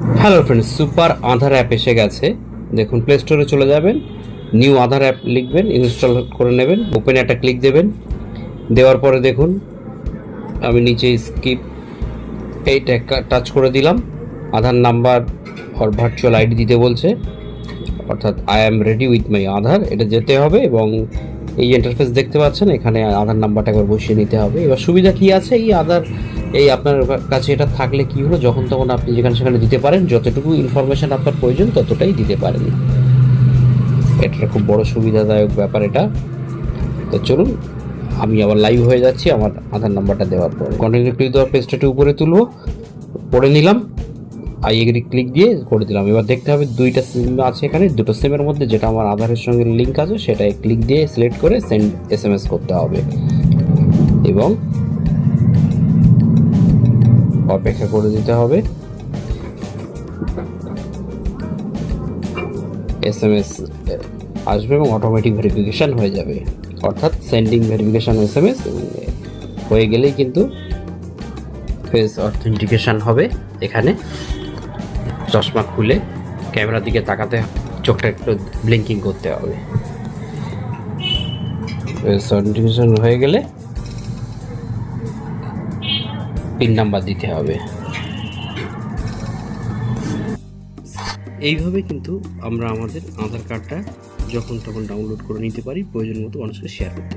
Hello friends super Aadhaar app এসে গেছে। দেখুন প্লে স্টোরে চলে যাবেন। নিউ আধার অ্যাপ লিখবেন ইনস্টল করে নেবেন ওপেন একটা ক্লিক দেবেন। দেওয়ার পরে দেখুন, আমি নিচে স্কিপ এইটা টাচ করে দিলাম। আধার নাম্বার আর ভার্চুয়াল আইডি দিতে বলছে। অর্থাৎ I am ready with my Aadhaar এটা যেতে হবে এবং এই ইন্টারফেস দেখতে পাচ্ছেন, এখানে আধার নাম্বারটা একবার বসিয়ে নিতে হবে। এবার সুবিধা কি আছে? এই আধার এই আপনার কাছে এটা থাকলে কি হলো? যখন তখন আপনি যেখানে সেখানে দিতে পারেন, যতটুকু ইনফরমেশান আপনার প্রয়োজন ততটাই দিতে পারেন। এটা খুব বড় সুবিধাদায়ক ব্যাপার এটা। তো চলুন, আমি আবার লাইভ হয়ে যাচ্ছি, আমার আধার নাম্বারটা দেওয়ার পর। কন্টিনিউ ক্লিক দেওয়ার পেজটাটি উপরে তুলবো। পড়ে নিলাম। আই এগ্রি ক্লিক দিয়ে করে দিলাম। এবার দেখতে হবে দুইটা সিম আছে এখানে। দুটো সিমের মধ্যে যেটা আমার আধারের সঙ্গে লিঙ্ক আছে সেটাই ক্লিক দিয়ে সিলেক্ট করে সেন্ড এস করতে হবে। এবং অপেক্ষা করে দিতে হবে। এস এম এস আসবে এবং অটোমেটিক ভেরিফিকেশান হয়ে যাবে। অর্থাৎ sending verification S M S হয়ে গেলেই কিন্তু ফেস অথেন্টিকেশান হবে এখানে। চশমা খুলে ক্যামেরার দিকে তাকাতে চোখটা একটু ব্লিঙ্কিং করতে হবে। ফেস অথেন্টিকেশান হয়ে গেলে পিন নাম্বার দিতে হবে। এইভাবে কিন্তু আমরা আমাদের আধার কার্ডটা যখন তখন ডাউনলোড করে নিতে পারি, প্রয়োজন মতো মানুষকে শেয়ার করতে